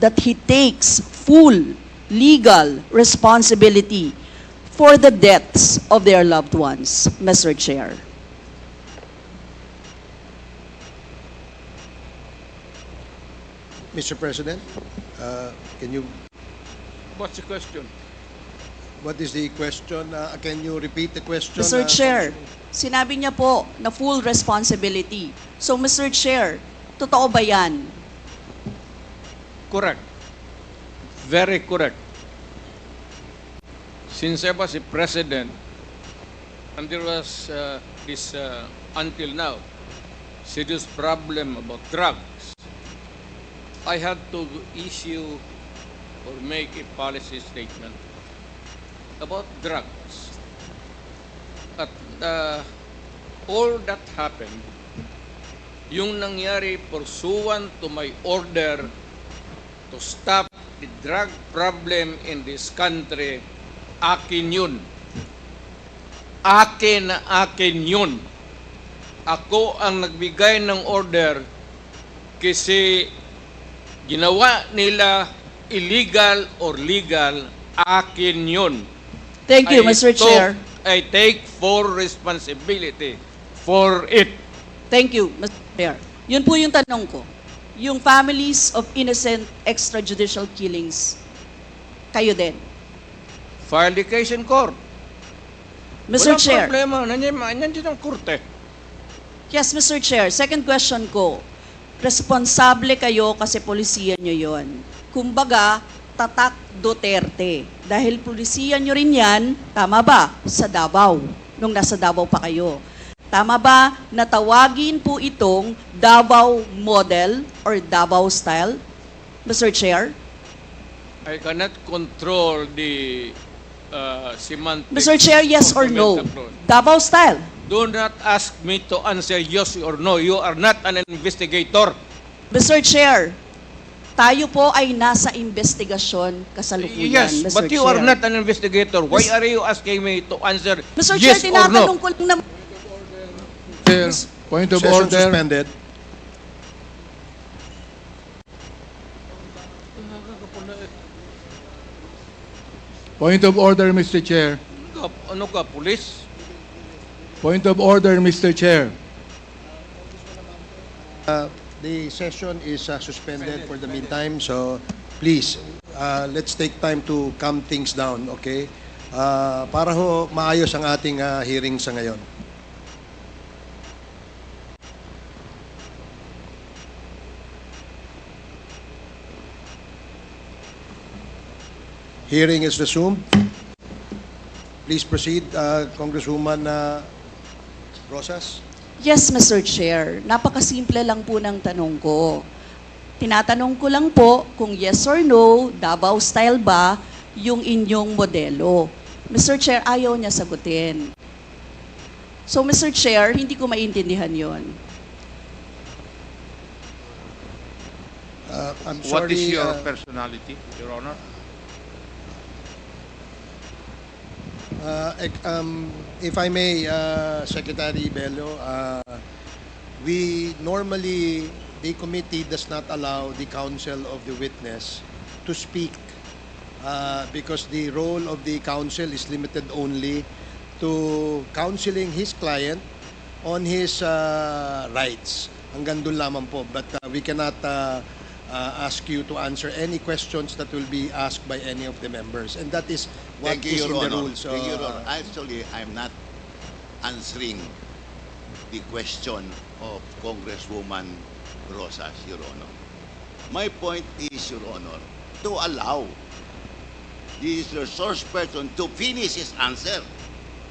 that he takes full legal responsibility for the deaths of their loved ones, Mr. Chair. Mr. President, uh, can you, What's the question? what is the question? Uh, Can you repeat the question? Mr. uh, Chair, sinabi niya po na full responsibility. So, Mr. Chair, totoo ba yan? Correct. Very correct. Since I was a president, and there was uh, this, uh, until now, serious problem about drugs, I had to issue or make a policy statement about drugs. At uh, all that happened, yung nangyari pursuant to my order to stop the drug problem in this country, akin yun. Akin na akin yun. Ako ang nagbigay ng order kasi ginawa nila illegal or legal, akin yun. Thank you, I Mr. took- Chair. I take full responsibility for it. Thank you, Mr. Chair. Yun po yung tanong ko. Yung families of innocent extrajudicial killings, kayo din. File the case in court. Mr. Walang Chair. problema. Nandiyan, nandiyan ang korte. Yes, Mr. Chair. Second question ko. Responsable kayo kasi polisiya nyo yon. Kumbaga, tatak Duterte. Dahil polisiya nyo rin yan, tama ba, sa Davao, nung nasa Davao pa kayo. Tama ba na tawagin po itong Davao model or Davao style? Mr. Chair? I cannot control the uh, semantics. Mr. Chair, yes or no? approach. Davao style. Do not ask me to answer yes or no. You are not an investigator. Mr. Chair, tayo po ay nasa investigasyon kasalukuyan, yes, Mr. but you Chair. are not an investigator. Why Mis- are you asking me to answer Mr. yes Chair, or no? tinatanong ko lang naman. Chair, point of Session order. suspended. Point of order, Mr. Chair. Ka- Ano ka, police? Point of order, Mr. Chair. Uh, The session is uh, suspended for the meantime, so please, uh, let's take time to calm things down, okay? Uh, Para ho maayos ang ating uh, hearing sa ngayon. Hearing is resumed. Please proceed, uh, Congresswoman uh, Rosas. Yes, Mr. Chair. Napakasimple lang po ng tanong ko. Tinatanong ko lang po kung yes or no, Davao style ba yung inyong modelo. Mr. Chair, ayaw niya sagutin. So, Mr. Chair, hindi ko maintindihan yon. Uh, I'm What is sorry, your uh, personality, Your Honor? Uh, um, If I may, uh, Secretary Bello, uh, we normally, the committee does not allow the counsel of the witness to speak uh, because the role of the counsel is limited only to counseling his client on his uh, rights. Hanggang doon lamang po. But uh, we cannot uh, uh, ask you to answer any questions that will be asked by any of the members. And that is what Thank you, is Your in the Honor. rules. Thank you, Your uh, Honor. Actually, I'm not answering the question of Congresswoman Rosas, Your Honor. My point is, Your Honor, to allow the resource person to finish his answer.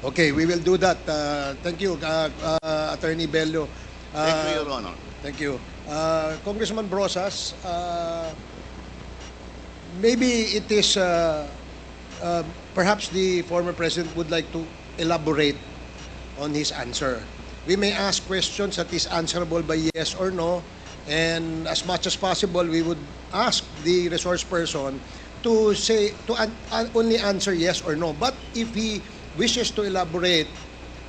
Okay, we will do that. Uh, thank you, uh, uh, Attorney Bello. Uh, Thank you, Your Honor. Thank you. Uh, Congressman Brosas, uh, maybe it is, uh, uh, perhaps the former president would like to elaborate on his answer. We may ask questions that is answerable by yes or no, and as much as possible, we would ask the resource person to say, to an- an- only answer yes or no. But if he wishes to elaborate,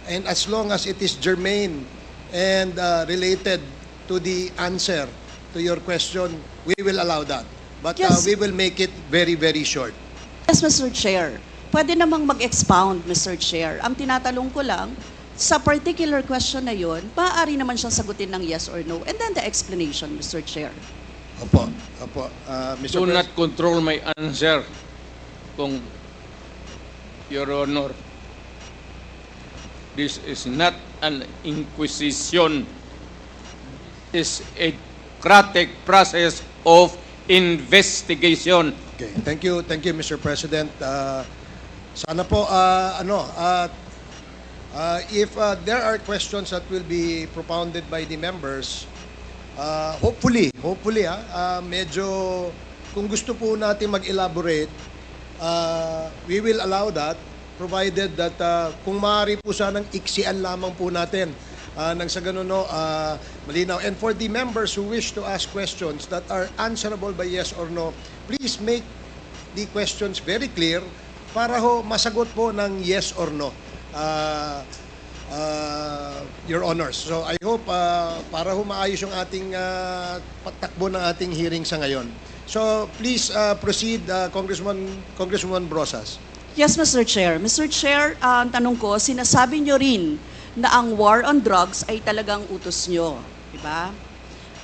and as long as it is germane and uh, related to the answer to your question, we will allow that. But uh, we will make it very, very short. Yes, Mr. Chair. Pwede namang mag-expound, Mr. Chair. Ang tinatalong ko lang, sa particular question na yon, maaari naman siyang sagutin ng yes or no. And then the explanation, Mr. Chair. Opo, opo. Uh, Mr. Do Pres- not control my answer, kung Your Honor. This is not an inquisition. It's a democratic process of investigation. Okay, thank you, thank you, Mr. President. Uh, sana po, uh, ano, uh, uh, if uh, there are questions that will be propounded by the members, uh, hopefully, hopefully, ah, uh, medyo, kung gusto po natin mag-elaborate, uh, we will allow that, provided that uh, kung maaari po sanang iksian lamang po natin uh, nang sa ganun uh, malinaw. And for the members who wish to ask questions that are answerable by yes or no, please make the questions very clear para ho masagot po ng yes or no. Uh, uh, Your Honors. So I hope uh, para ho maayos yung ating uh, patakbo ng ating hearing sa ngayon. So please uh, proceed, uh, Congressman, Congresswoman Brosas. Yes, Mr. Chair. Mr. Chair, ah, ang tanong ko, sinasabi nyo rin na ang war on drugs ay talagang utos nyo. Diba?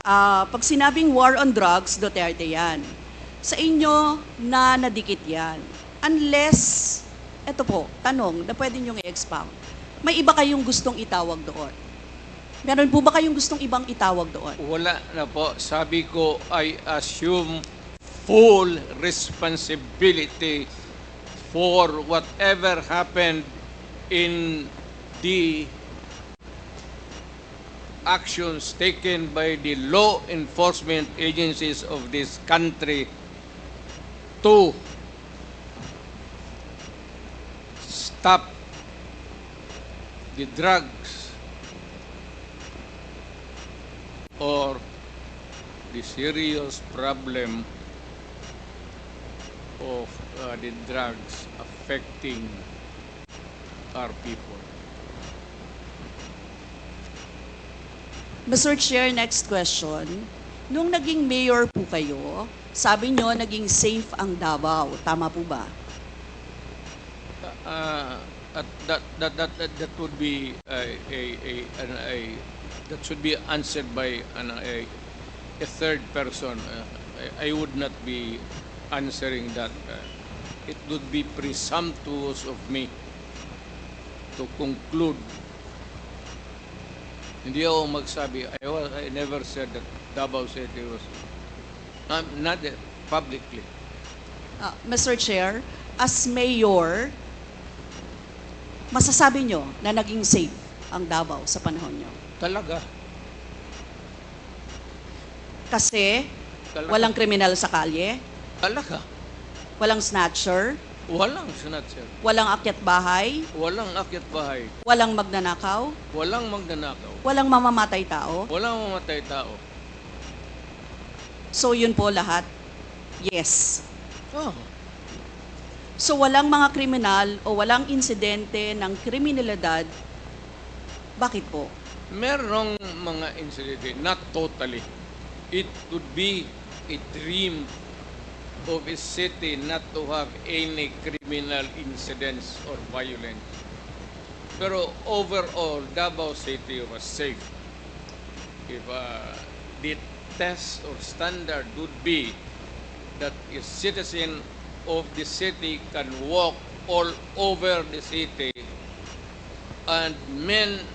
Ah, pag sinabing war on drugs, Duterte yan. Sa inyo, na nadikit yan. Unless, eto po, tanong na pwede nyo i-expound. May iba kayong gustong itawag doon. Meron po ba kayong gustong ibang itawag doon? Wala na po. Sabi ko, I assume full responsibility for whatever happened in the actions taken by the law enforcement agencies of this country to stop the drugs or the serious problem of uh, the drugs affecting our people. Mr. Chair, next question. Nung naging mayor po kayo, sabi nyo naging safe ang Davao. Tama po ba? Uh, at that, that, that, that, that would be a, a, a, an, a that should be answered by an, a, a third person. Uh, I, I would not be answering that. Uh, it would be presumptuous of me to conclude. Hindi ako magsabi. I, was, I never said that Davao City was um, not uh, publicly. Ah, Mr. Chair, as mayor, masasabi nyo na naging safe ang Davao sa panahon nyo? Talaga. Kasi Talaga. walang kriminal sa kalye, Talaga. walang snatcher, Walang snatcher. walang akyat bahay, Walang akyat bahay. walang magnanakaw, Walang magnanakaw. walang mamamatay tao. Walang mamatay tao. So yun po lahat, yes. Oh. So walang mga kriminal o walang insidente ng kriminalidad, bakit po? Merong mga incident, not totally. It would be a dream of a city not to have any criminal incidents or violence. Pero overall, Davao City was safe. If uh, the test or standard would be that a citizen of the city can walk all over the city and men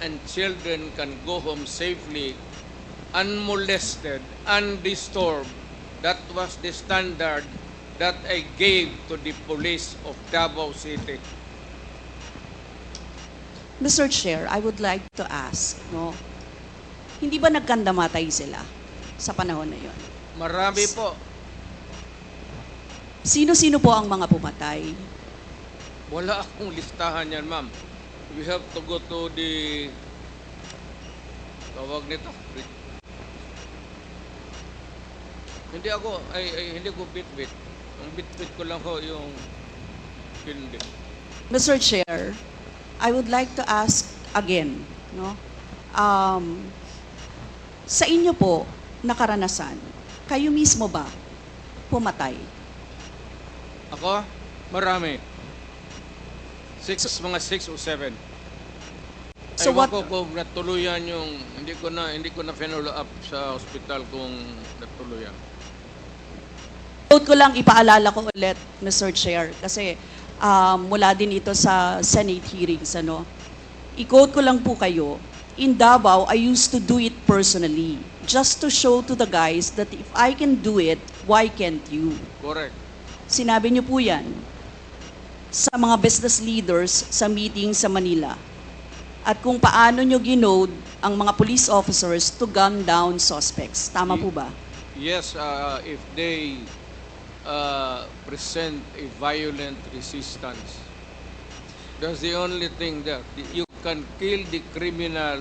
and children can go home safely, unmolested, undisturbed. That was the standard that I gave to the police of Davao City. Mr. Chair, I would like to ask, no? Hindi ba nagkandamatay sila sa panahon na yon? Marami po. Sino-sino po ang mga pumatay? Wala akong listahan yan, ma'am. We have to go to the... Tawag nito? Hindi ako, ay, ay hindi ko bit-bit. Ang bit-bit ko lang ho yung hindi. Mr. Chair, I would like to ask again, no? Um, sa inyo po, na karanasan, kayo mismo ba pumatay? Ako, marami. Six, mga six o seven. So Ewan what- ko kung natuluyan yung, hindi ko na, hindi ko na follow up sa hospital kung natuluyan. Quote ko lang, ipaalala ko ulit, Mr. Chair, kasi um, mula din ito sa Senate hearings, ano. I-quote ko lang po kayo, in Davao, I used to do it personally, just to show to the guys that if I can do it, why can't you? Correct. Sinabi niyo po yan sa mga business leaders sa meeting sa Manila. At kung paano niyo ginode ang mga police officers to gun down suspects. Tama po ba? Yes, uh, if they uh, present a violent resistance, that's the only thing there. You can kill the criminal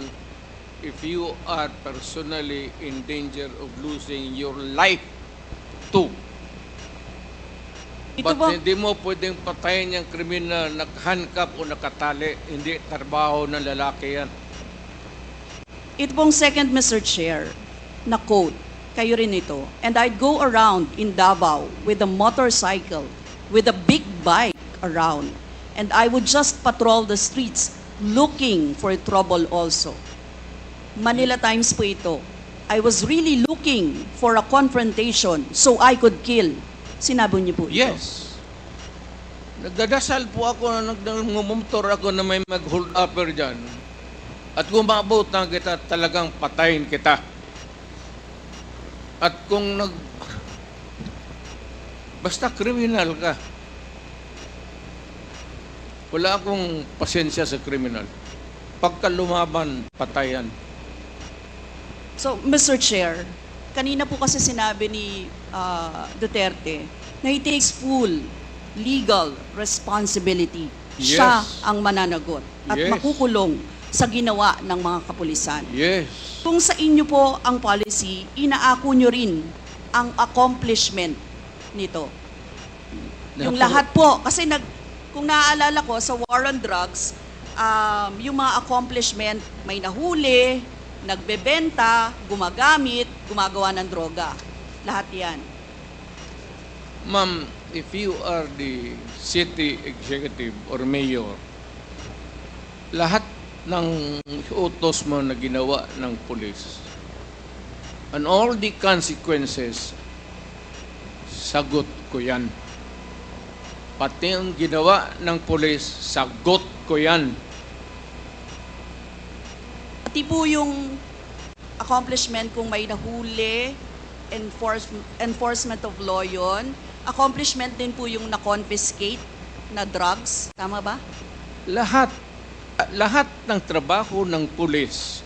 if you are personally in danger of losing your life too. Ito But ba, hindi mo pwedeng patayin yung kriminal nakahandcuff o nakatali. Hindi trabaho ng lalaki yan. ito pong second, Mr. Chair, na quote, kayo rin ito. And I'd go around in Davao with a motorcycle, with a big bike around. And I would just patrol the streets looking for trouble also. Manila Times po ito. I was really looking for a confrontation so I could kill. Sinabi niyo po ito. Yes. Nagdadasal po ako na nagmumumtor ako na may mag-hold upper dyan. At kung maabot na kita, talagang patayin kita. At kung nag... Basta kriminal ka. Wala akong pasensya sa kriminal. Pagka lumaban, patayan. So, Mr. Chair, kanina po kasi sinabi ni ah, Duterte na he takes full legal responsibility. Siya Yes. ang mananagot at Yes. makukulong sa ginawa ng mga kapulisan. Yes. Kung sa inyo po ang policy, inaako nyo rin ang accomplishment nito. Yung lahat po, kasi nag, kung naaalala ko sa war on drugs, um, yung mga accomplishment, may nahuli, nagbebenta, gumagamit, gumagawa ng droga. Lahat yan. Ma'am, if you are the city executive or mayor, lahat ng utos mo na ginawa ng pulis, and all the consequences, sagot ko yan. Pati ang ginawa ng pulis, sagot ko yan. Pati po yung accomplishment kung may nahuli, enforce, enforcement of law yun. Accomplishment din po yung na-confiscate na drugs. Tama ba? lahat lahat ng trabaho ng pulis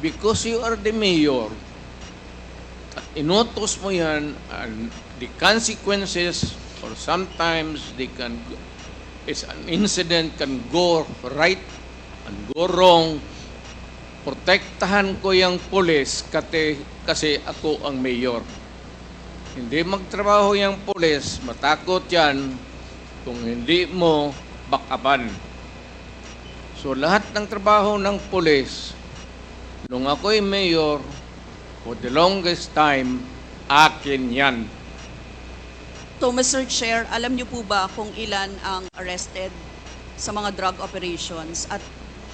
because you are the mayor inutos mo yan and the consequences or sometimes they can is an incident can go right and go wrong. Protektahan ko yung pulis kasi, kasi ako ang mayor. Hindi magtrabaho yung pulis matakot yan. Kung hindi mo bakaban. So lahat ng trabaho ng pulis, nung ako'y mayor, for the longest time, akin yan. So, Mr. Chair, alam niyo po ba kung ilan ang arrested sa mga drug operations at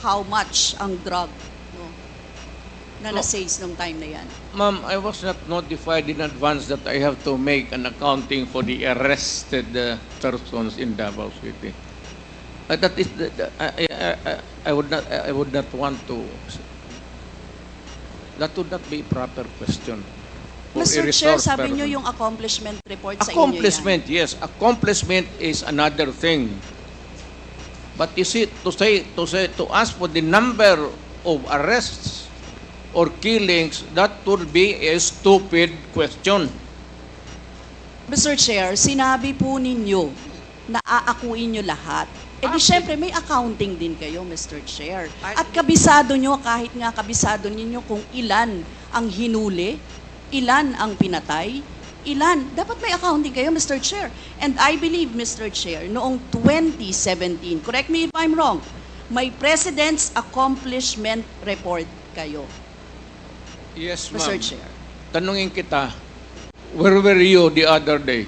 how much ang drug no, na na-seize nung time na yan? Ma'am, I was not notified in advance that I have to make an accounting for the arrested uh, persons in Davao City. Uh, that is, I, I, I, I would not, I would not want to. That would not be a proper question. Mr. Chair, resource sabi niyo person. yung accomplishment report sa inyo yan. Accomplishment, yes. Accomplishment is another thing. But you see, to say, to say, to ask for the number of arrests or killings, that would be a stupid question. Mr. Chair, sinabi po ninyo na aakuin nyo lahat. E di syempre may accounting din kayo, Mr. Chair. At kabisado nyo, kahit nga kabisado ninyo kung ilan ang hinuli, ilan ang pinatay, ilan. Dapat may accounting kayo, Mr. Chair. And I believe, Mr. Chair, noong 2017, correct me if I'm wrong, may President's Accomplishment Report kayo, Yes, Mr. ma'am. Chair. Tanungin kita, where were you the other day?